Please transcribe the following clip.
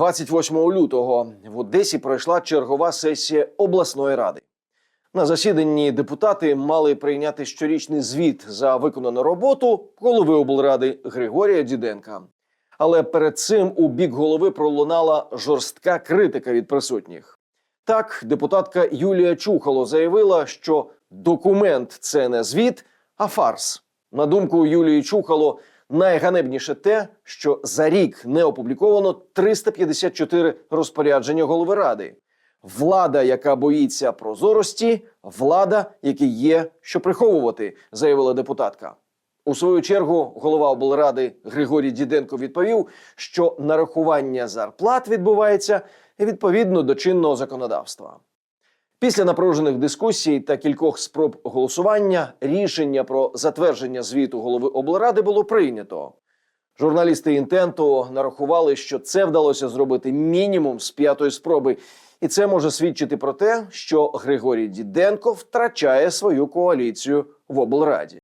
28 лютого в Одесі пройшла чергова сесія обласної ради. На засіданні депутати мали прийняти щорічний звіт за виконану роботу голови облради Григорія Діденка. Але перед цим у бік голови пролунала жорстка критика від присутніх. Так, депутатка Юлія Чухало заявила, що документ це не звіт, а фарс. На думку Юлії Чухало, найганебніше те, що за рік не опубліковано 354 розпорядження голови ради. Влада, яка боїться прозорості, влада, якій є що приховувати, заявила депутатка. У свою чергу голова облради Григорій Діденко відповів, що нарахування зарплат відбувається відповідно до чинного законодавства. Після напружених дискусій та кількох спроб голосування рішення про затвердження звіту голови облради було прийнято. Журналісти інтенту нарахували, що це вдалося зробити мінімум з п'ятої спроби, і це може свідчити про те, що Григорій Діденко втрачає свою коаліцію в облраді.